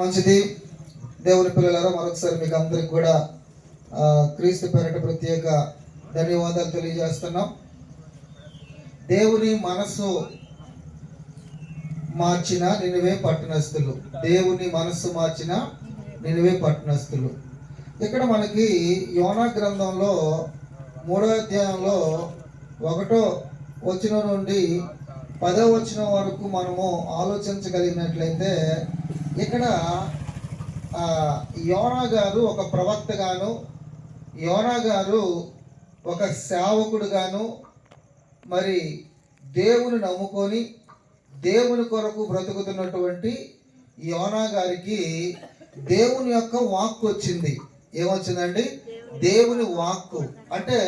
మంచిది. దేవుని పిల్లలారా మరొకసారి మీకు అందరికి కూడా క్రీస్తు పేరట ప్రత్యేక ధన్యవాదాలు తెలియజేస్తున్నాం. దేవుని మనసు మార్చిన నినువే పట్టణస్థులు. దేవుని మనస్సు మార్చిన నినువే పట్టణస్థులు. ఇక్కడ మనకి యోనా గ్రంథంలో మూడో అధ్యాయంలో ఒకటో వచనం నుండి పదో వచనం వరకు మనము ఆలోచించగలిగినట్లయితే ఇక్కడ యోనా గారు ఒక ప్రవక్తగాను యోనా గారు ఒక సేవకుడుగాను మరి దేవుని నమ్ముకొని దేవుని కొరకు బ్రతుకుతున్నటువంటి యోనా గారికి దేవుని యొక్క వాక్కు వచ్చింది. ఏమొచ్చిందండి? దేవుని వాక్కు. అంటే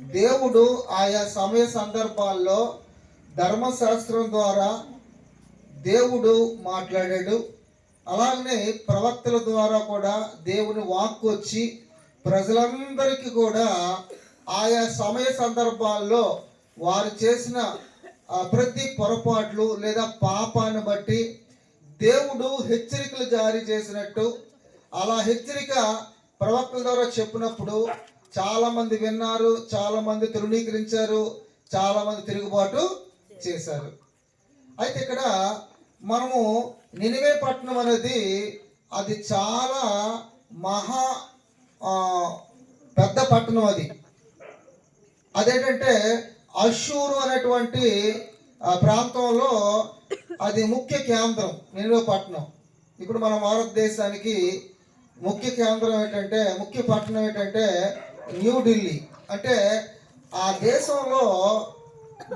దేవుడు ఆయా సమయ సందర్భాల్లో ధర్మశాస్త్రం ద్వారా దేవుడు మాట్లాడాడు. అలాగనే ప్రవక్తల ద్వారా కూడా దేవుని వాక్కు వచ్చి ప్రజలందరికీ కూడా ఆయా సమయ సందర్భాల్లో వారు చేసిన ప్రతి పొరపాట్లు లేదా పాపాన్ని బట్టి దేవుడు హెచ్చరికలు జారీ చేసినట్టు అలా హెచ్చరిక ప్రవక్తల ద్వారా చెప్పినప్పుడు చాలామంది విన్నారు చాలామంది తృణీకరించారు చాలామంది తిరుగుబాటు చేశారు. అయితే ఇక్కడ మనము నినివే పట్టణం అనేది అది చాలా మహా పెద్ద పట్టణం అది. అదేంటంటే అషూరు అనేటువంటి ప్రాంతంలో అది ముఖ్య కేంద్రం నినివే పట్టణం ఇప్పుడు మన భారతదేశానికి ముఖ్య కేంద్రం ఏంటంటే ముఖ్య పట్టణం ఏంటంటే న్యూఢిల్లీ అంటే ఆ దేశంలో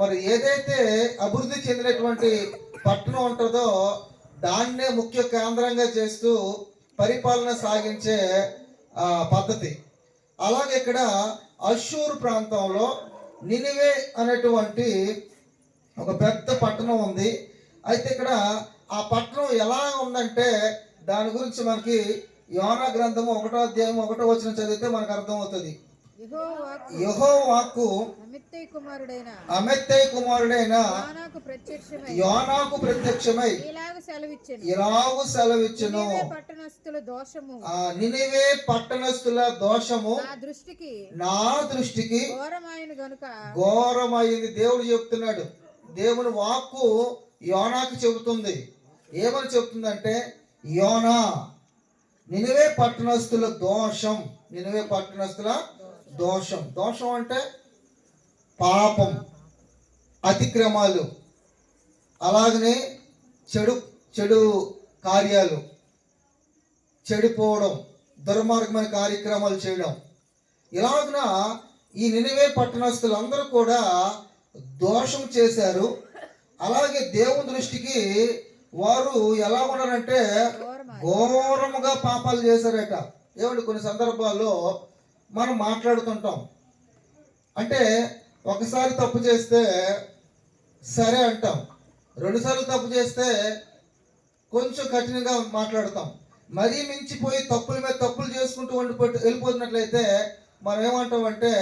మరి ఏదైతే అభివృద్ధి చెందినటువంటి పట్టణం ఉంటుందో దాన్నే ముఖ్య కేంద్రంగా చేస్తూ పరిపాలన సాగించే పద్ధతి. అలాగే ఇక్కడ అషూర్ ప్రాంతంలో నినివే అనేటువంటి ఒక పెద్ద పట్టణం ఉంది. అయితే ఇక్కడ ఆ పట్టణం ఎలా ఉందంటే దాని గురించి మనకి యోనా గ్రంథము ఒకటో అధ్యాయం ఒకటో వచ్చిన చదివితే మనకు అర్థమవుతుంది. యహో వాక్కు అమిత్తయ్య కుమారుడైన యోనాకు ప్రత్యక్షమై సెలవిచ్చెను. ఇలాగు సెలవిచ్చును. పట్టణస్థుల దోషము. ఆ నినివే పట్టణస్థుల దోషము. నా దృష్టికి నా దృష్టికి ఘోరమైన గనుక. ఘోరమైంది. దేవుడు చెప్తున్నాడు. దేవుని వాక్కు యోనాకు చెబుతుంది. ఏమని చెప్తుందంటే యోనా నినివే పట్టణస్థుల దోషం. నినివే పట్టణస్థుల దోషం. దోషం అంటే పాపం అతిక్రమాలు. అలాగనే చెడు చెడు కార్యాలు చెడిపోవడం దుర్మార్గమైన కార్యక్రమాలు చేయడం. ఇలాగున ఈ నినివే పట్టణస్థులందరూ కూడా దోషం చేశారు. అలాగే దేవుని దృష్టికి వారు ఎలా ఉన్నారంటే ఘోరముగా పాపాలు చేశారట. ఏమంటే కొన్ని సందర్భాల్లో మనం మాట్లాడుతుంటాం. అంటే ఒకసారి తప్పు చేస్తే సరే అంటాం. రెండుసార్లు తప్పు చేస్తే కొంచెం కఠినంగా మాట్లాడతాం. మరీ మించిపోయి తప్పుల మీద తప్పులు చేసుకుంటూ ఉండిపోయి వెళ్ళిపోతున్నట్లయితే మనం ఏమంటాం అంటే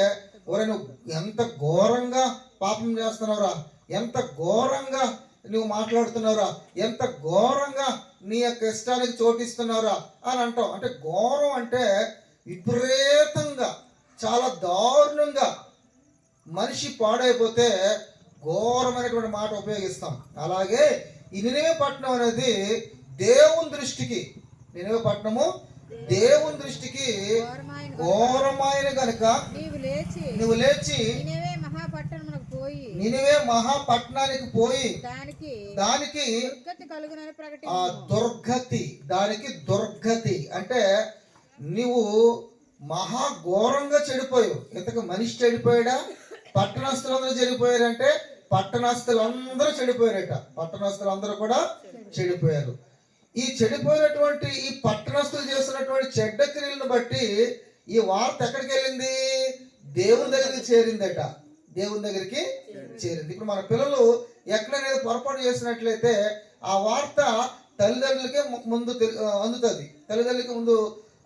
ఒరే నువ్వు ఎంత ఘోరంగా పాపం చేస్తున్నావురా ఎంత ఘోరంగా నువ్వు మాట్లాడుతున్నావురా ఎంత ఘోరంగా నీ యొక్క ఇష్టానికి చోటిస్తున్నావురా అని అంటాం. అంటే ఘోరం అంటే విపరీతంగా చాలా దారుణంగా మనిషి పాడైపోతే ఘోరమైనటువంటి మాట ఉపయోగిస్తాం. అలాగే ఈ నినివే పట్టణం అనేది దేవుని దృష్టికి నినివే పట్టణము దేవుని దృష్టికి ఘోరమైన లేచి నువ్వు లేచి నినివే మహాపట్టణమునకు పోయి నినివే మహాపట్నానికి పోయి దానికి దానికి ఆ దుర్గతి దానికి దుర్గతి అంటే నువ్వు మహా ఘోరంగా చెడిపోయావు. ఇంతకు మనిషి చెడిపోయాడా? పట్టణస్తులందరూ చెడిపోయారంటే పట్టణస్తులందరూ చెడిపోయారట. పట్టణస్తులందరూ కూడా చెడిపోయారు. ఈ చెడిపోయినటువంటి ఈ పట్టణస్తులు చేస్తున్నటువంటి చెడ్డ క్రియలను బట్టి ఈ వార్త ఎక్కడికి వెళ్ళింది? దేవుని దగ్గరికి చేరిందట. దేవుని దగ్గరికి చేరింది. ఇప్పుడు మన పిల్లలు ఎక్కడైనా పొరపాటు చేసినట్లయితే ఆ వార్త తల్లిదండ్రులకే ముందు అందుతుంది. తల్లిదండ్రులకి ముందు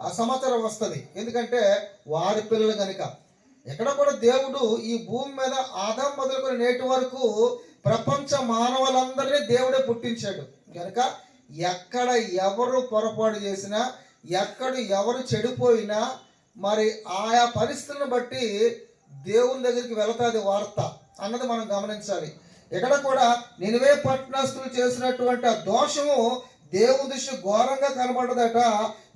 ఆ సమాచారం వస్తుంది. ఎందుకంటే వారి పిల్లలు కనుక ఎక్కడ కూడా దేవుడు ఈ భూమి మీద ఆదాం మొదలుకొని నేటి వరకు ప్రపంచ మానవులందరినీ దేవుడే పుట్టించాడు. కనుక ఎక్కడ ఎవరు పొరపాటు చేసినా ఎక్కడ ఎవరు చెడిపోయినా మరి ఆయా పరిస్థితులను బట్టి దేవుని దగ్గరికి వెళతాది వార్త అన్నది మనం గమనించాలి. ఇక్కడ కూడా నినివే పట్టణస్తులు చేసినటువంటి ఆ దోషము దేవుని దృష్టి ఘోరంగా కనబడదట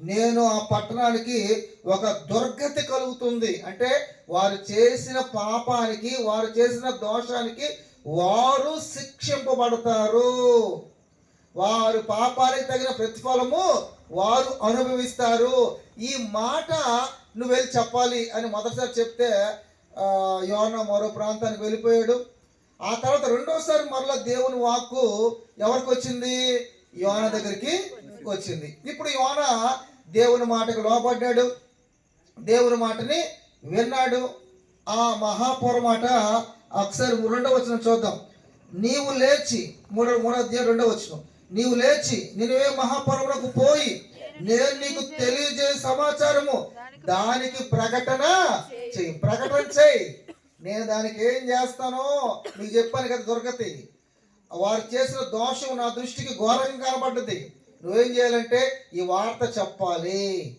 నేను ఆ పట్టణానికి ఒక దుర్గతి కలుగుతుంది. అంటే వారు చేసిన పాపానికి వారు చేసిన దోషానికి వారు శిక్షింపబడతారు. వారు పాపానికి తగిన ప్రతిఫలము వారు అనుభవిస్తారు. ఈ మాట నువ్వు వెళ్ళి చెప్పాలి అని మొదటిసారి చెప్తే ఆ, యోన మరో ప్రాంతానికి వెళ్ళిపోయాడు. ఆ తర్వాత రెండోసారి మరలా దేవుని వాక్కు ఎవరికి వచ్చింది? యోన దగ్గరికి వచ్చింది. ఇప్పుడు యోన దేవుని మాటకు లోపడ్డాడు దేవుని మాటని విన్నాడు. ఆ మహాపౌర మాట ఒకసారి రెండో వచ్చిన చూద్దాం. నీవు లేచి మూడో మూడో అధ్యాయం రెండో వచ్చిన నీవు లేచి నినువే మహాపర్వములకు పోయి నేను నీకు తెలియజే సమాచారము దానికి ప్రకటన చెయ్యి. ప్రకటన చెయ్యి. నేను దానికి ఏం చేస్తానో నీకు చెప్పాను కదా దొరకతాయి వారు చేసిన దోషం నా దృష్టికి ఘోరంగా కనబడ్డది. నువ్వేం చేయాలంటే ఈ వార్త చెప్పాలి.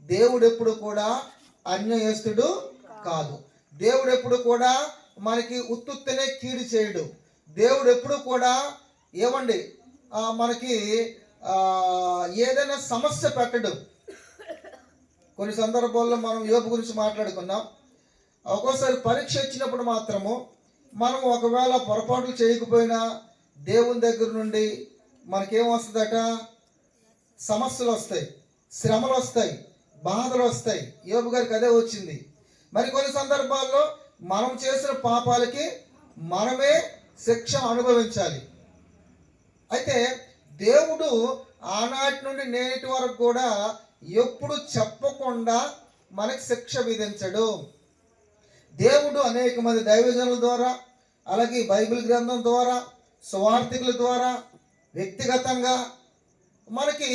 దేవుడు ఎప్పుడు కూడా అన్యయస్తుడు కాదు. దేవుడు ఎప్పుడు కూడా మనకి ఉత్తుత్తనే కీడు చేయడు. దేవుడు ఎప్పుడు కూడా ఏమండి? మనకి ఏదైనా సమస్య పెట్టడు. కొన్ని సందర్భాల్లో మనం యోపు గురించి మాట్లాడుకున్నాం. ఒక్కోసారి పరీక్ష ఇచ్చినప్పుడు మాత్రము మనం ఒకవేళ పొరపాట్లు చేయకపోయినా దేవుని దగ్గర నుండి మనకేం వస్తుందట? సమస్యలు వస్తాయి శ్రమలు వస్తాయి బాధలు వస్తాయి. యోబు గారికి అదే వచ్చింది. మరి కొన్ని సందర్భాల్లో మనం చేసిన పాపాలకి మనమే శిక్ష అనుభవించాలి. అయితే దేవుడు ఆనాటి నుండి నేటి వరకు కూడా ఎప్పుడు చెప్పకుండా మనకి శిక్ష విధించడు. దేవుడు అనేక మంది దైవజనుల ద్వారా అలాగే ఈ బైబిల్ గ్రంథం ద్వారా స్వార్థికుల ద్వారా వ్యక్తిగతంగా మనకి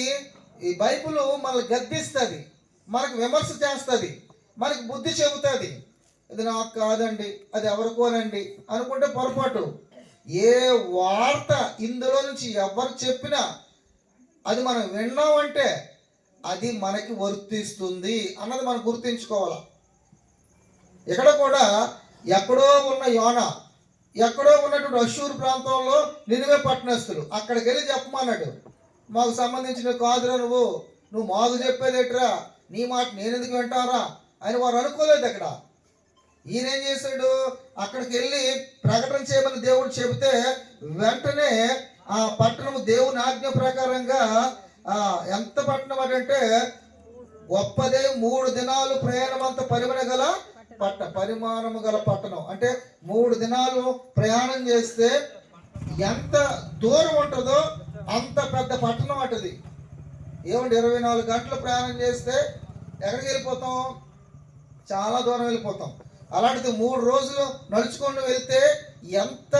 ఈ బైబిల్ మనల్ని గద్దిస్తుంది మనకు విమర్శ చేస్తుంది మనకి బుద్ధి చెబుతుంది. ఇది నాకు కాదండి అది ఎవరికోనండి అనుకుంటే పొరపాటు. ఏ వార్త ఇందులో నుంచి ఎవరు చెప్పినా అది మనం విన్నామంటే అది మనకి వర్తిస్తుంది అన్నది మనం గుర్తుంచుకోవాలి. ఇక్కడ కూడా ఎక్కడో ఉన్న యోన ఎక్కడో ఉన్నటువంటి అశూర్ ప్రాంతంలో నినివే పట్టణస్తులు అక్కడికి వెళ్ళి చెప్పమన్నాడు. మాకు సంబంధించిన కాదురా నువ్వు. నువ్వు మాకు చెప్పేదేట్రా నీ మాట నేను ఎందుకు వింటారా అని వారు అనుకోలేదు అక్కడ. ఈయనేం చేశాడు? అక్కడికి వెళ్ళి ప్రకటన చేయమని దేవుడు చెబితే వెంటనే ఆ పట్టణము దేవుని ఆజ్ఞ ప్రకారంగా ఎంత పట్టణం అంటే గొప్పదే మూడు దినాలు ప్రయాణం అంత పరిమణ గల పట్ట పరిమాణము గల పట్టణం. అంటే మూడు దినాలు ప్రయాణం చేస్తే ఎంత దూరం ఉంటుందో అంత పెద్ద పట్టణం అటది. ఏమంటే ఇరవై నాలుగు గంటలు ప్రయాణం చేస్తే ఎక్కడికి వెళ్ళిపోతాం? చాలా దూరం వెళ్ళిపోతాం. అలాంటిది మూడు రోజులు నడుచుకొని వెళ్తే ఎంత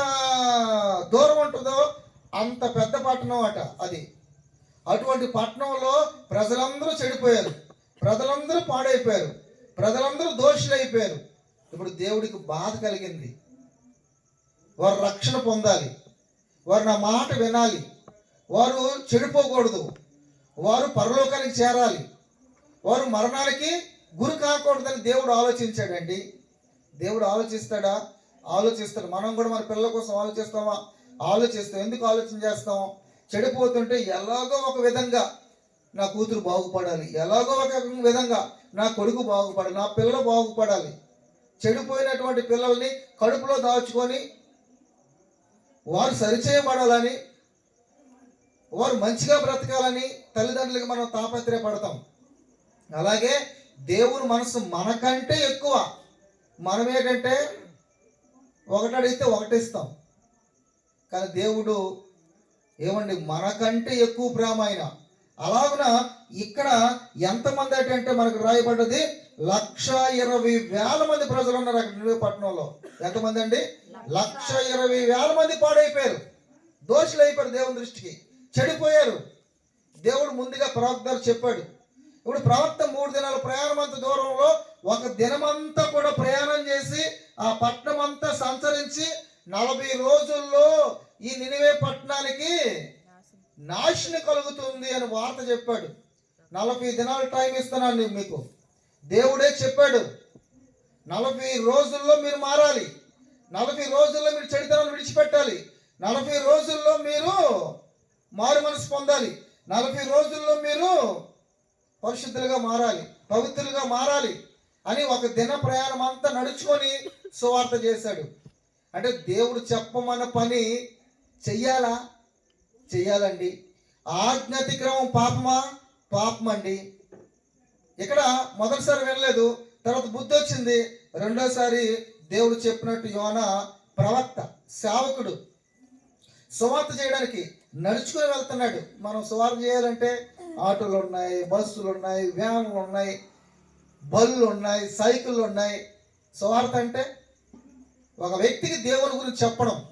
దూరం ఉంటుందో అంత పెద్ద పట్టణం అట అది. అటువంటి పట్టణంలో ప్రజలందరూ చెడిపోయారు. ప్రజలందరూ పాడైపోయారు. ప్రజలందరూ దోషులైపోయారు. ఇప్పుడు దేవుడికి బాధ కలిగింది. వారు రక్షణ పొందాలి. వారు నా మాట వినాలి. వారు చెడిపోకూడదు. వారు పరలోకానికి చేరాలి. వారు మరణానికి గురి కాకూడదని దేవుడు ఆలోచించాడండి. దేవుడు ఆలోచిస్తాడా? ఆలోచిస్తాడు. మనం కూడా మన పిల్లల కోసం ఆలోచిస్తామా? ఆలోచిస్తాం. ఎందుకు ఆలోచన చేస్తాం? చెడిపోతుంటే ఎలాగో ఒక విధంగా నా కూతురు బాగుపడాలి. ఎలాగో ఒక విధంగా నా కొడుకు బాగుపడాలి నా పిల్లలు బాగుపడాలి. చెడిపోయినటువంటి పిల్లల్ని కడుపులో దాచుకొని వారు సరిచేయబడాలని వారు మంచిగా బ్రతకాలని తల్లిదండ్రులకి మనం తాపత్రయపడతాం. అలాగే దేవుని మనసు మనకంటే ఎక్కువ మనం ఏంటంటే ఒకటి అడిగితే ఒకటి ఇస్తాం. కానీ దేవుడు ఏమండి మనకంటే ఎక్కువ ప్రేమ ఆయన. అలాగున ఇక్కడ ఎంతమంది అంటే మనకు రాయబడ్డది లక్ష ఇరవై వేల మంది ప్రజలు ఉన్నారు అక్కడ పట్టణంలో. ఎంతమంది అండి? లక్ష ఇరవై వేల మంది పాడైపోయారు. దోషులు అయిపోయారు దేవుని దృష్టికి. చెడిపోయారు. దేవుడు ముందుగా ప్రవక్త గారు చెప్పాడు. ఇప్పుడు ప్రవక్త మూడు దినాల ప్రయాణం అంత దూరంలో ఒక దినమంతా కూడా ప్రయాణం చేసి ఆ పట్టణం రక్షణ కలుగుతుంది అని వార్త చెప్పాడు. నలభై దినాలు టైం ఇస్తున్నాను నేను మీకు. దేవుడే చెప్పాడు నలభై రోజుల్లో మీరు మారాలి. నలభై రోజుల్లో మీరు చెడుతనాన్ని విడిచిపెట్టాలి. నలభై రోజుల్లో మీరు మారు మనసు పొందాలి. నలభై రోజుల్లో మీరు పరిశుద్ధులుగా మారాలి పవిత్రులుగా మారాలి అని ఒక దిన ప్రయాణం అంతా నడుచుకొని సువార్త చేశాడు. అంటే దేవుడు చెప్పమన్న పని చెయ్యాలా? చెయ్యాలండి. ఆజ్ఞాతిక్రమం పాపమా? పాపం అండి ఇక్కడ మొదటిసారి వినలేదు తర్వాత బుద్ధి వచ్చింది. రెండోసారి దేవుడు చెప్పినట్టు యోన ప్రవక్త సేవకుడు సువార్త చేయడానికి నడుచుకుని వెళ్తున్నాడు. మనం సువార్త చేయాలంటే ఆటోలు ఉన్నాయి బస్సులు ఉన్నాయి వ్యాన్లు ఉన్నాయి బళ్ళు ఉన్నాయి సైకిళ్ళు ఉన్నాయి. సువార్త అంటే ఒక వ్యక్తికి దేవుని గురించి చెప్పడం.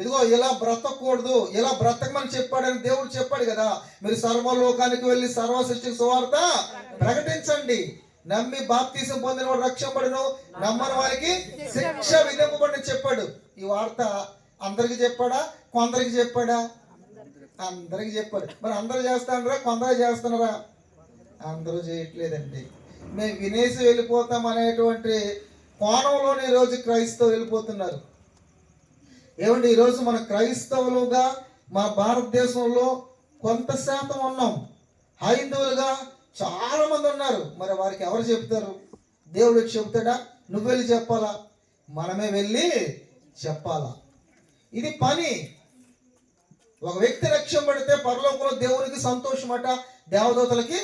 ఇదిగో ఇలా బ్రతకూడదు ఇలా బ్రతకమని చెప్పాడని దేవుడు చెప్పాడు కదా. మీరు సర్వలోకానికి వెళ్ళి సర్వ సృష్టికి సువార్త ప్రకటించండి. నమ్మి బాప్తీసం పొందిన వాడు రక్షపడను నమ్మని వారికి శిక్ష విధింపబడిన చెప్పాడు. ఈ వార్త అందరికి చెప్పాడా? కొందరికి చెప్పాడా? అందరికి చెప్పాడు. మరి అందరూ చేస్తానరా? కొందరు చేస్తున్నారా? అందరూ చేయట్లేదండి. మేము వినేసి వెళ్ళిపోతాం అనేటువంటి కోణంలోనే ఈరోజు క్రైస్తవు వెళ్ళిపోతున్నారు. ఏమంటే ఈరోజు మన క్రైస్తవులుగా మన భారతదేశంలో కొంత శాతం ఉన్నాం. హైందవులుగా చాలా మంది ఉన్నారు. మరి వారికి ఎవరు చెప్తారు? దేవుడు చెప్తాడా? నువ్వు వెళ్ళి చెప్పాలా? మనమే వెళ్ళి చెప్పాలా? ఇది పని. ఒక వ్యక్తి లక్ష్యం పడితే పరలోకంలో దేవునికి సంతోషమట దేవదూతలకి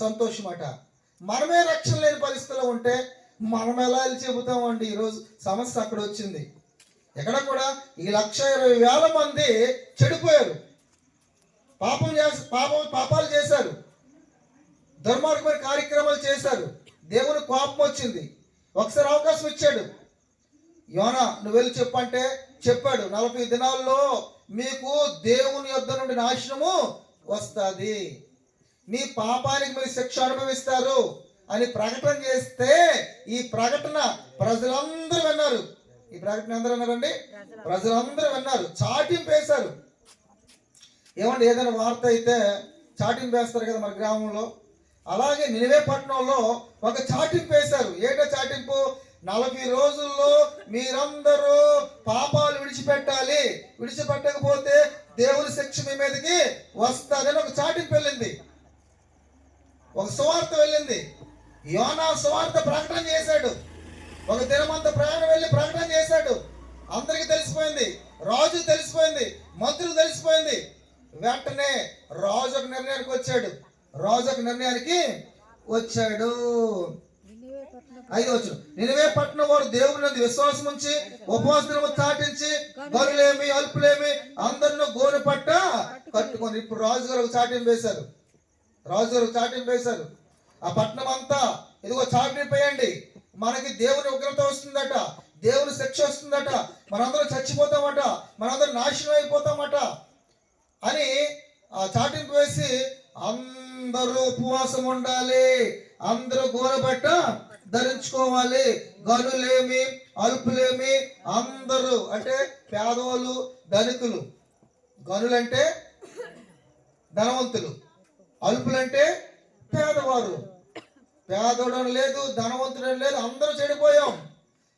సంతోషమట. మనమే రక్షణ లేని పరిస్థితిలో ఉంటే మనం ఎలా చెబుతామండి? ఈరోజు సమస్య అక్కడ వచ్చింది. ఎక్కడ కూడా ఈ లక్ష ఇరవై వేల మంది చెడిపోయారు. పాపం చేసి పాపం పాపాలు చేశారు. దుర్మార్గమైన కార్యక్రమాలు చేశారు. దేవుని కోపం వచ్చింది. ఒకసారి అవకాశం ఇచ్చాడు. యోనా నువ్వు వెళ్ళి చెప్పంటే చెప్పాడు నలభై దినాల్లో మీకు దేవుని యొద్ద నుండి నాశనము వస్తుంది. మీ పాపానికి మీరు శిక్ష అనుభవిస్తారు అని ప్రకటన చేస్తే ఈ ప్రకటన ప్రజలందరూ విన్నారు. ఈ ప్రకటన అందరూ విన్నారండి ప్రజలందరూ. విన్నారు. చాటింపు వేశారు. ఏమండి ఏదైనా వార్త అయితే చాటింపు వేస్తారు కదా మన గ్రామంలో? అలాగే నినివే పట్టణంలో ఒక చాటింపు వేశారు. ఏంటో చాటింపు? నలభై రోజుల్లో మీరందరూ పాపాలు విడిచిపెట్టాలి. విడిచిపెట్టకపోతే దేవుని శిక్ష మీ మీదకి వస్తుందని ఒక చాటింపు వెళ్ళింది. ఒక సువార్త వెళ్ళింది. యోనా సువార్త ప్రకటన చేశాడు. ఒక దినమంత ప్రయాణం వెళ్ళి ప్రకటన చేశాడు. అందరికీ తెలిసిపోయింది. రాజు తెలిసిపోయింది. మంత్రులు తెలిసిపోయింది. వెంటనే రాజు ఒక నిర్ణయానికి వచ్చాడు. రాజు ఒక నిర్ణయానికి వచ్చాడు. నిన్నవే పట్టణ ఐదు వచ్చు నినవే పట్టణం వారు దేవుని విశ్వాసం ఉంచి ఉపవాసము చాటించి గరులేమి అల్పులేమి అందరిని గోరు పట్ట కట్టుకొని ఇప్పుడు రాజుగారు ఒక చాటింపు వేశారు. రాజుగారు ఒక చాటింపు వేశారు. ఆ పట్టణం అంతా ఇదిగో చాటింపు వేయండి. మనకి దేవుని ఉగ్రత వస్తుందట దేవుని శిక్ష వస్తుందట మనందరం చచ్చిపోతామట మనందరం నాశనం అయిపోతామట అని ఆ చాటింపు వేసి అందరూ ఉపవాసం ఉండాలి. అందరూ గోరబట్ట ధరించుకోవాలి. గనులేమి అల్పులేమి అందరూ అంటే పేదవాళ్ళు ధనికులు. గనులంటే ధనవంతులు. అల్పులంటే పేదవారు. పేదోడని లేదు ధనవంతుడని లేదు అందరూ చెడిపోయాం.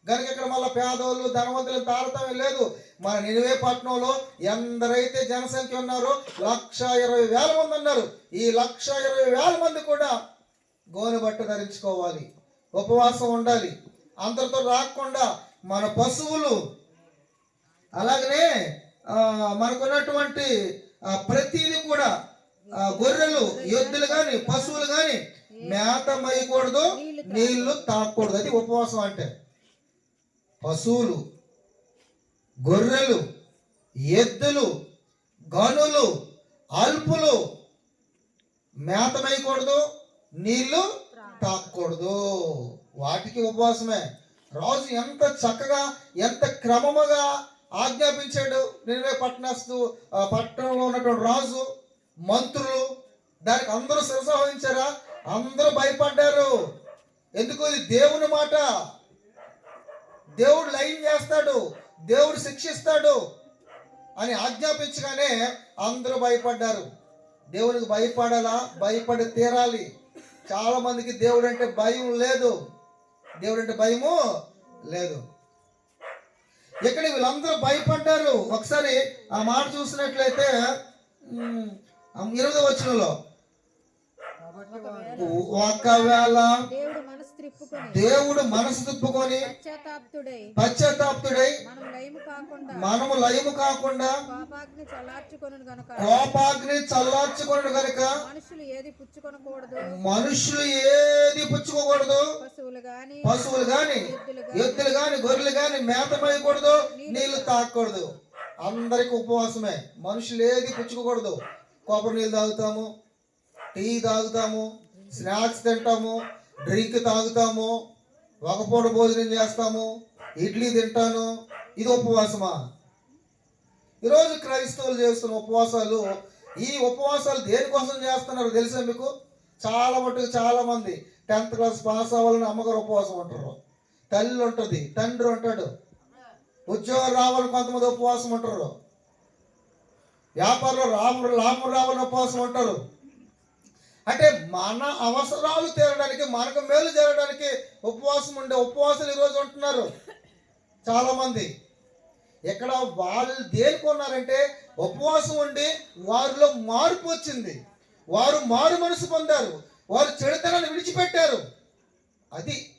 కనుక ఇక్కడ మళ్ళీ పేదోళ్ళు ధనవంతులు తారతమ్యం లేదు. మన నినివే పట్టణంలో ఎందరైతే జనసంఖ్య ఉన్నారో లక్ష ఇరవై వేల మంది ఉన్నారు. ఈ లక్ష ఇరవై వేల మంది కూడా గోనె బట్ట ధరించుకోవాలి. ఉపవాసం ఉండాలి. అందరితో రాకుండా మన పశువులు అలాగనే మనకున్నటువంటి ప్రతిదీ కూడా గొర్రెలు ఎద్దులు కానీ పశువులు కానీ మేత మేయకూడదు నీళ్ళు తాగకూడదు అది ఉపవాసం అంటే. పశువులు గొర్రెలు ఎద్దులు గనులు అల్పులు మేత మేయకూడదు నీళ్ళు తాగకూడదు. వాటికి ఉపవాసమే. రాజు ఎంత చక్కగా ఎంత క్రమముగా ఆజ్ఞాపించాడు. నిన్నే పట్టణస్తు పట్టణంలో ఉన్నటువంటి రాజు మంత్రులు దానికి అందరూ శిరసావహించారా? అందరూ భయపడ్డారు. ఎందుకు? ఇది దేవుని మాట. దేవుడు లైన్ చేస్తాడు దేవుడు శిక్షిస్తాడు అని ఆజ్ఞాపించగానే అందరూ భయపడ్డారు. దేవునికి భయపడాలా? భయపడి తీరాలి. చాలా మందికి దేవుడు అంటే భయం లేదు. దేవుడు అంటే భయము లేదు. ఇక్కడ వీళ్ళందరూ భయపడ్డారు. ఒకసారి ఆ మాట చూసినట్లయితే ఇరవై వచనంలో ఒకవేళ దేవుడు మనసు త్రిప్పుకొని దేవుడు మనసు తిప్పుకొని పశ్చాత్తాప్తుడై మనము లయము కాకుండా కోపాగ్ని చల్లార్చుకొను గనుక. మనుషులు ఏది పుచ్చుకొనకూడదు? మనుషులు ఏది పుచ్చుకోకూడదు? పశువులు గాని పశువులు గాని ఎద్దులు గొర్రెలు గాని మేత మేయకూడదు నీళ్ళు తాగకూడదు. అందరికి ఉపవాసమే. మనుషులు ఏది పుచ్చుకోకూడదు? కొబ్బరి నీళ్ళు తాగుతాము టీ తాగుతాము స్నాక్స్ తింటాము డ్రింక్ తాగుతాము ఒక పూట భోజనం చేస్తాము ఇడ్లీ తింటాను. ఇది ఉపవాసమా? ఈరోజు క్రైస్తవులు చేస్తున్న ఉపవాసాలు ఈ ఉపవాసాలు దేనికోసం చేస్తున్నారు తెలుసా మీకు? చాలా మటుకు చాలా మంది టెన్త్ క్లాస్ పాస్ అవ్వాలని అమ్మగారు ఉపవాసం ఉంటారు. తల్లి ఉంటుంది తండ్రి ఉంటాడు. ఉద్యోగం రావాలని కొంతమంది ఉపవాసం ఉంటారు. వ్యాపారంలో రాము లాభం రావాలని ఉపవాసం ఉంటారు. అంటే మన అవసరాలు తీరడానికి మనకు మేలు జరగడానికి ఉపవాసం ఉండే ఉపవాసాలు ఈరోజు ఉంటున్నారు. చాలామంది. ఇక్కడ వాళ్ళు దేనికొన్నారంటే ఉపవాసం ఉండి వారిలో మార్పు వచ్చింది. వారు మారు మనసు పొందారు. వారు చెడుతనాన్ని విడిచిపెట్టారు. అది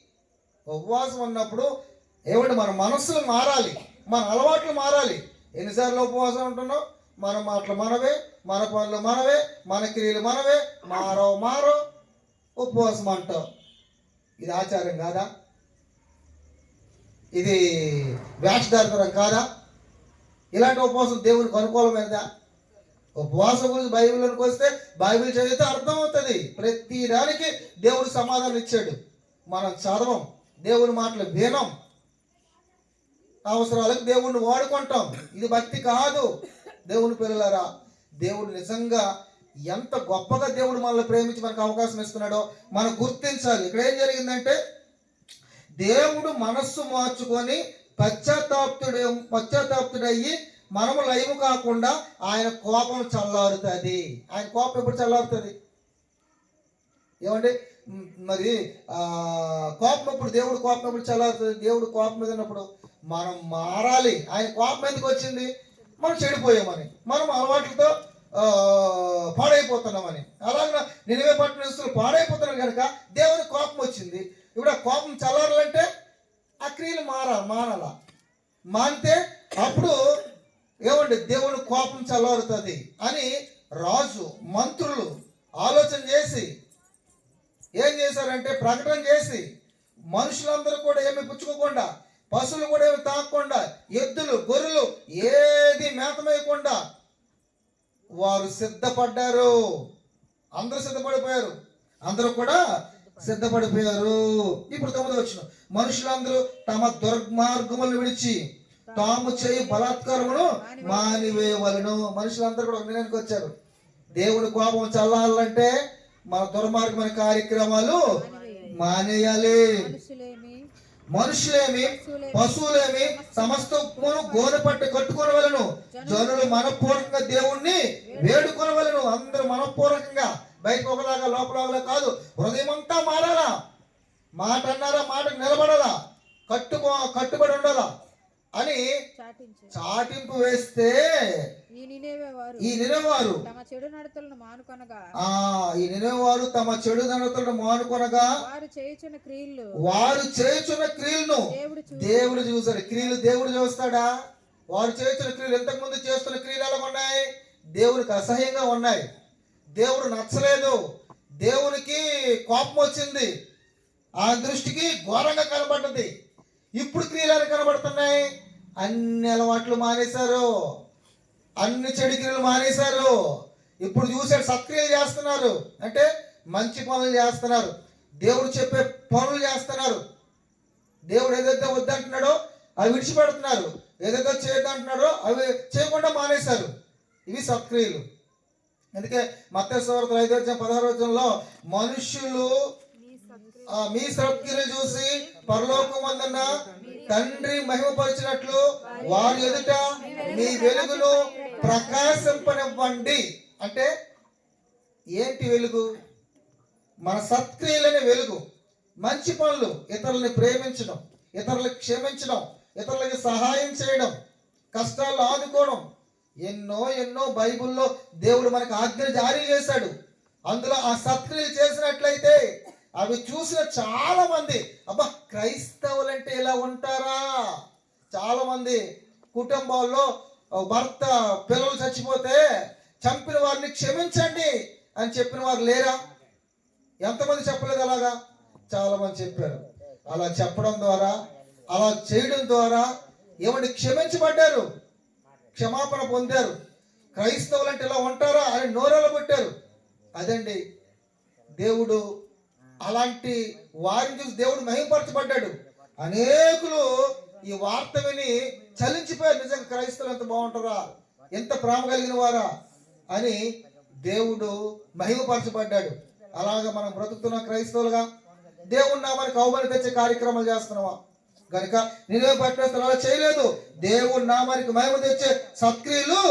ఉపవాసం ఉన్నప్పుడు ఏమంటే మన మనస్సులు మారాలి. మన అలవాట్లు మారాలి. ఎన్నిసార్లు ఉపవాసం ఉంటున్నాం? మన మాటలు మనవే. మన పనులు మనవే మన క్రియలు మనవే మారో మారో ఉపవాసం అంటాం. ఇది ఆచారం కాదా? ఇది వేషధారతరం కాదా? ఇలాంటి ఉపవాసం దేవునికి అనుకూలమైనదా? ఉపవాసం గురించి బైబిల్లోకి వస్తే బైబిల్ చదివితే అర్థమవుతుంది. ప్రతి దానికి దేవుడు సమాధానం ఇచ్చాడు. మనం చదవం దేవుని మాటలు వినం. అవసరాలకు దేవుణ్ణి వాడుకుంటాం. ఇది భక్తి కాదు. దేవుని పిల్లలరా దేవుడు నిజంగా ఎంత గొప్పగా దేవుడు మనల్ని ప్రేమించి మనకు అవకాశం ఇస్తున్నాడో మనం గుర్తించాలి. ఇక్కడ ఏం జరిగిందంటే దేవుడు మనస్సు మార్చుకొని పశ్చాత్తాప్తుడు పశ్చాత్తాప్తుడయ్యి మనము లైవ్ కాకుండా ఆయన కోపం చల్లారుతుంది. ఆయన కోపం ఎప్పుడు చల్లారుతుంది? ఏమండి? మరి కోపం ఎప్పుడు దేవుడు కోపం ఎప్పుడు చల్లారుతుంది? దేవుడు కోపం మీద ఉన్నప్పుడు మనం మారాలి. ఆయన కోపం ఎందుకు వచ్చింది? మనం చెడిపోయామని మనం అలవాట్లతో పాడైపోతున్నామని. అలాగే నినివే పట్టణస్తులు పాడైపోతున్నారు కనుక దేవుని కోపం వచ్చింది. ఇప్పుడు ఆ కోపం చల్లారాలంటే ఆ క్రియలు మారా మానాల. మానితే అప్పుడు ఏమండి? దేవుని కోపం చల్లారుతుంది అని రాజు మంత్రులు ఆలోచన చేసి ఏం చేశారంటే ప్రకటన చేసి మనుషులందరూ కూడా ఏమి పుచ్చుకోకుండా పశువులు కూడా ఏమి తాకకుండా ఎద్దులు గొర్రెలు ఏది మేతమేయకుండా వారు సిద్ధపడ్డారు. అందరూ సిద్ధపడిపోయారు. అందరూ కూడా సిద్ధపడిపోయారు. ఇప్పుడు తొమ్మిది వచ్చిన మనుషులందరూ తమ దుర్మార్గములను విడిచి తాము చేయి బలాత్కారమును మానివేయవలను మనుషులందరూ కూడా ఒక నిర్ణయానికి వచ్చారు. దేవుని కోపం చల్లాలంటే మన దుర్మార్గమైన కార్యక్రమాలు మానేయాలి. మనుషులేమి పశువులేమి సమస్తమును గోనె పట్టి కట్టుకొనవలను. జనులు మనపూర్వకంగా దేవుణ్ణి వేడుకొనవలను. అందరూ మనపూర్వకంగా. బయట ఒకలాగా లోపల ఒకలా కాదు. హృదయం అంతా మారాలా? మాట అన్నారా మాట నిలబడాలా? కట్టుకో కట్టుబడి ఉండాలా? అని చాటింపు వేస్తే నిలవారు తమ చెడు నడతలను మానుకొనగా. ఆ ఈ నిలవారు తమ చెడు నడతలను మానుకొనగా వారు చేయుచున్న క్రియలు. వారు చేయుచున్న క్రియలను దేవుడు చూ దేవుడు చూశాడు. క్రియలు దేవుడు చూస్తాడా? వారు చేస్తున్న క్రియలు ఇంతకు ముందు చేస్తున్న క్రియలు ఎలా ఉన్నాయి? దేవునికి అసహ్యంగా ఉన్నాయి. దేవుడు నచ్చలేదు. దేవునికి కోపం వచ్చింది. ఆ దృష్టికి ఘోరంగా కనబడ్డది. ఇప్పుడు క్రియలు ఎలా కనబడుతున్నాయి? అన్ని అలవాట్లు మానేశారు. అన్ని చెడు క్రియలు మానేశారు. ఇప్పుడు చూశాడు సత్క్రియలు చేస్తున్నారు. అంటే మంచి పనులు చేస్తున్నారు. దేవుడు చెప్పే పనులు చేస్తున్నారు. దేవుడు ఏదైతే వద్దంటున్నాడో అవి విడిచిపెడుతున్నారు. ఏదైతే చేయొద్దంటున్నాడో అవి చేయకుండా మానేశారు. ఇవి సత్క్రియలు. అందుకే మత్స్యవార్తలు ఐదో వచ్చిన పదహారు వచనంలో మనుష్యులు మీ సత్క్రియలు చూసి పరలోకం వందన్న తండ్రి మహిమపరిచినట్లు వారి ఎదుట మీ వెలుగును ప్రకాశింపనివ్వండి. అంటే ఏంటి వెలుగు? మన సత్క్రియలనే వెలుగు. మంచి పనులు ఇతరులని ప్రేమించడం ఇతరులకు క్షమించడం ఇతరులకి సహాయం చేయడం కష్టాలు ఆదుకోవడం. ఎన్నో ఎన్నో బైబిల్లో దేవుడు మనకు ఆజ్ఞ జారీ చేశాడు. అందులో ఆ సత్క్రియలు చేసినట్లయితే అవి చూసిన చాలా మంది అబ్బా క్రైస్తవులంటే ఇలా ఉంటారా? చాలా మంది కుటుంబాల్లో భర్త పిల్లలు చచ్చిపోతే చంపిన వారిని క్షమించండి అని చెప్పిన వారు లేరా? ఎంతమంది చెప్పలేదు అలాగా? చాలా మంది చెప్పారు. అలా చెప్పడం ద్వారా అలా చేయడం ద్వారా ఏమండి? క్షమించబడ్డారు. క్షమాపణ పొందారు. క్రైస్తవులు అంటే ఇలా ఉంటారా అని నోరెల పెట్టారు అదండి. దేవుడు అలాంటి వారిని చూసి దేవుడు మహిమపరచబడ్డాడు. అనేకులు ఈ వార్త విని చలించిపోయారు నిజంగా క్రైస్తవులు ఎంత బాగుంటారా. ఎంత ప్రేమ కలిగిన వారా అని దేవుడు మహిమపరచబడ్డాడు. అలాగా మనం బ్రతుకుతున్న క్రైస్తవులుగా దేవుడు నామానికి అవమానం తెచ్చే కార్యక్రమాలు చేస్తున్నావా? కనుక నేనే పట్టేస్తాను అలా చేయలేదు. దేవుడు నామానికి మహిమ తెచ్చే సత్క్రియలు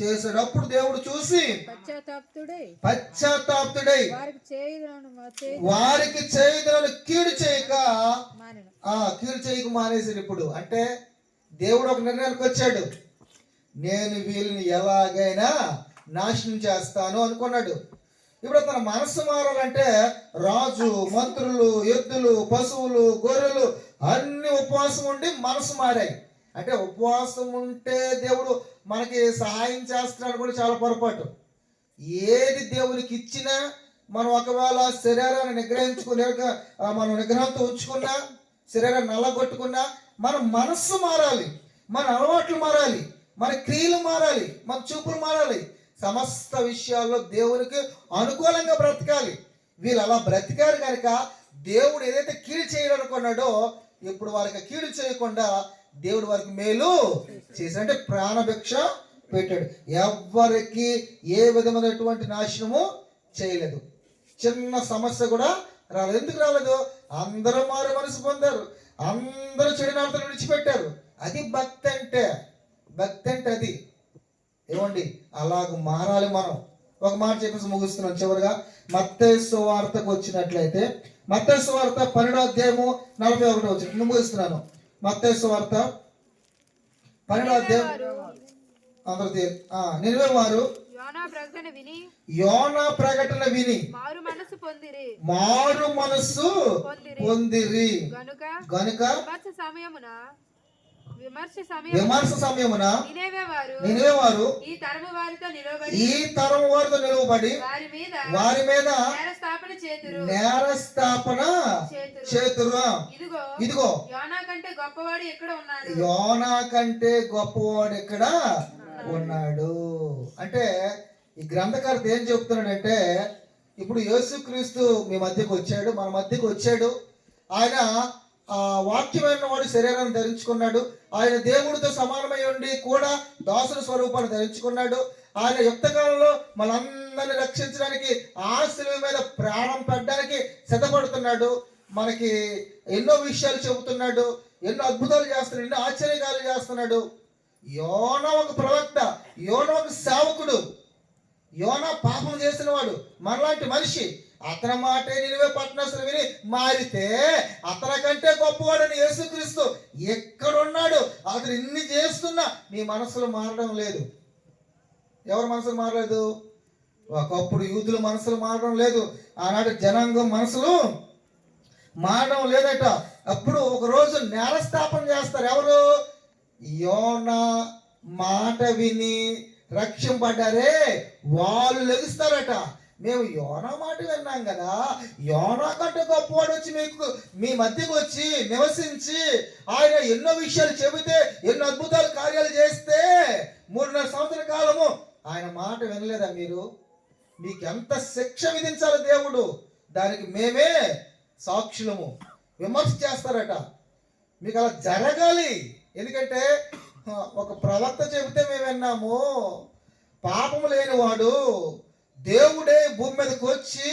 చేశాడు అప్పుడు దేవుడు చూసి పశ్చాత్తాప్తుడై వారికి చేయుదను చేయి వారికి చేయదలను కీడు చేయక చేయకు చేయక మానేసాడు ఇప్పుడు అంటే దేవుడు ఒక నిర్ణయానికి వచ్చాడు. నేను వీళ్ళని ఎలాగైనా నాశనం చేస్తాను అనుకున్నాడు. ఇప్పుడు తన మనసు మారాలంటే రాజు మంత్రులు ఎద్దులు పశువులు గొర్రెలు అన్ని ఉపవాసం ఉండి మనసు మారాయి. అంటే ఉపవాసం ఉంటే దేవుడు మనకి సహాయం చేస్తున్నాడు కూడా చాలా పొరపాటు. ఏది దేవునికి ఇచ్చినా మనం ఒకవేళ శరీరాన్ని నిగ్రహించుకునే మనం నిగ్రహంతో ఉంచుకున్నా శరీరాన్ని నల్లగొట్టుకున్నా మన మనస్సు మారాలి మన అలవాట్లు మారాలి మన క్రియలు మారాలి మన చూపులు మారాలి. సమస్త విషయాల్లో దేవునికి అనుకూలంగా బ్రతకాలి. వీళ్ళు అలా బ్రతికారు కనుక దేవుడు ఏదైతే కీడు చేయాలనుకున్నాడో ఇప్పుడు వారికి కీడు చేయకుండా దేవుడు వారికి మేలు చేసినట్టే ప్రాణభిక్ష పెట్టాడు. ఎవ్వరికి ఏ విధమైనటువంటి నాశనము చేయలేదు. చిన్న సమస్య కూడా రాలేదు. ఎందుకు రాలేదు? అందరూ మారు మనసు పొందారు. అందరూ చెడు నడతలు విడిచిపెట్టారు. అది భక్తి అంటే భక్తి అంటే అది. ఏమండి? అలాగ మారాలి మనం. ఒక మాట చెప్పేసి ముగిస్తున్నాం చివరిగా. మత్తేసు వార్తకు వచ్చినట్లయితే మత్తేసు వార్త పన్నెండో అధ్యాయము నలభై ఒకటో వచ్చి నేను ముగిస్తున్నాను. మత్తేసు వార్త పన్నెండో అధ్యాయం అందరూ నినివే వారు యోనా ప్రకటన విని యోనా ప్రకటన విని మారు మనసు పొందిరి. మారు మనస్సు పొందిరి. గనుక గనుక విమర్శ సమయమున విమర్శ సమయం విమర్శ సమయమున వినేవే వారు నినివే వారు ఈ తరము వారితో ఈ వారితో నిలువబడి వారి మీద వారి మీద నేర స్థాపన చేతురు. చేతురు. ఇదిగో ఇదిగో. యోనా కంటే గొప్పవాడు ఎక్కడ ఉన్నాడు? యోనా కంటే గొప్పవాడు ఇక్కడ ఉన్నాడు. అంటే ఈ గ్రంథకారుడు ఏం చెప్తున్నాడంటే ఇప్పుడు యేసుక్రీస్తు మీ మధ్యకు వచ్చాడు మన మధ్యకు వచ్చాడు. ఆయన ఆ వాక్యమైన వాడు శరీరాన్ని ధరించుకున్నాడు. ఆయన దేవుడితో సమానమై ఉండి కూడా దాసుల స్వరూపాన్ని ధరించుకున్నాడు. ఆయన యుక్త కాలంలో మనందరిని రక్షించడానికి ఆ మీద ప్రాణం పెట్టడానికి సిద్ధపడుతున్నాడు. మనకి ఎన్నో విషయాలు చెబుతున్నాడు ఎన్నో అద్భుతాలు చేస్తున్నాడు ఎన్నో ఆశ్చర్యకాలు చేస్తున్నాడు. యోన ఒక ప్రవక్త యోన ఒక సేవకుడు. యోన పాపం చేసిన వాడు మనలాంటి మనిషి. అతని మాటే నిలువే పట్టణస్తులు విని మారితే అతని కంటే గొప్పవాడని యేసుక్రీస్తు ఎక్కడున్నాడు? అతను ఇన్ని చేస్తున్నా నీ మనసులో మారడం లేదు. ఎవరి మనసులు మారలేదు? ఒకప్పుడు యూదుల మనసులు మారడం లేదు. ఆనాడు జనాంగం మనసులు మారడం లేదట. అప్పుడు ఒకరోజు నేల నేరస్థాపన చేస్తారు ఎవరు? యోనా మాట విని రక్షింపడ్డారే వాళ్ళు లెగుస్తారట. మేము యోనా మాట విన్నాం కదా. యోనా కంటే గొప్పవాడు వచ్చి మీకు మీ మధ్యకు వచ్చి నివసించి ఆయన ఎన్నో విషయాలు చెబితే ఎన్నో అద్భుతాలు కార్యాలు చేస్తే మూడున్నర సంవత్సరాల కాలము ఆయన మాట వినలేదా మీరు? మీకు ఎంత శిక్ష విధించాలి దేవుడు? దానికి మేమే సాక్షులము. విమర్శ చేస్తారట. మీకు అలా జరగాలి. ఎందుకంటే ఒక ప్రవక్త చెబితే మేము విన్నాము పాపము లేనివాడు దేవుడే భూమి మీదకి వచ్చి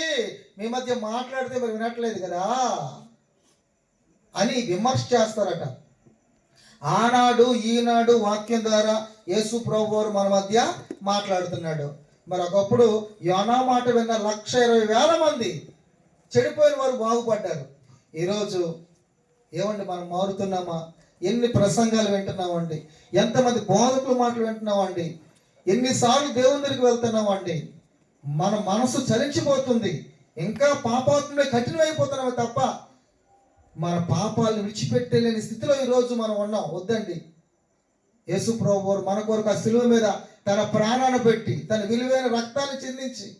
మీ మధ్య మాట్లాడితే మరి వినట్లేదు కదా అని విమర్శ చేస్తారట. ఆనాడు ఈనాడు వాక్యం ద్వారా యేసు ప్రభు మన మధ్య మాట్లాడుతున్నాడు. మరి ఒకప్పుడు యోనా మాట విన్న లక్ష ఇరవై వేల మంది చెడిపోయిన వారు బాగుపడ్డారు. ఈరోజు ఏమండి మనం మారుతున్నామా? ఎన్ని ప్రసంగాలు వింటున్నామండి? ఎంతమంది బోధకుల మాటలు వింటున్నామండి? ఎన్నిసార్లు దేవుని దగ్గరికి వెళ్తున్నామండి? మన మనసు చలించిపోతుంది. ఇంకా పాపాత్మే కఠినమైపోతున్నామే తప్ప మన పాపాలను విడిచిపెట్టలేని స్థితిలో ఈరోజు మనం ఉన్నాం. వద్దండి. యేసు ప్రభు మన కొరకు ఆ శిలువ మీద తన ప్రాణాన్ని పెట్టి తన విలువైన రక్తాన్ని చెందించి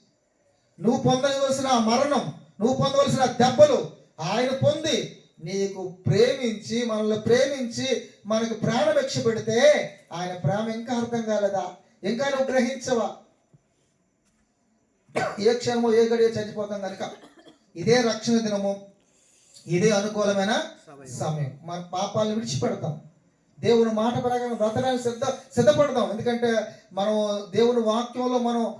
నువ్వు పొందవలసిన ఆ మరణం నువ్వు పొందవలసిన దెబ్బలు ఆయన పొంది నీకు ప్రేమించి మనల్ని ప్రేమించి మనకు ప్రాణభిక్ష పెడితే ఆయన ప్రేమ ఇంకా అర్థం కాలేదా? ఇంకా నువ్వు గ్రహించవా? ఏ క్షణమో ఏ గడియ చచ్చిపోతాం కనుక ఇదే రక్షణ దినము ఇదే అనుకూలమైన సమయం. మన పాపాలను విడిచిపెడతాం. దేవుని మాట ప్రకారం బ్రతడానికి సిద్ధ సిద్ధపడతాం. ఎందుకంటే మనం దేవుని వాక్యంలో మనం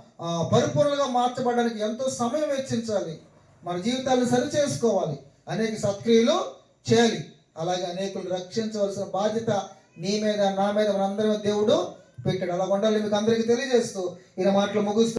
పరిపూర్ణంగా మార్చబడడానికి ఎంతో సమయం వెచ్చించాలి. మన జీవితాలను సరి చేసుకోవాలి. అనేక సత్క్రియలు చేయాలి. అలాగే అనేకులు రక్షించవలసిన బాధ్యత నీ మీద నా మీద మనందరి దేవుడు పెట్టాడు. అలా ఉండాలి మీకు అందరికీ తెలియజేస్తూ ఈయన మాటలు ముగిస్తూ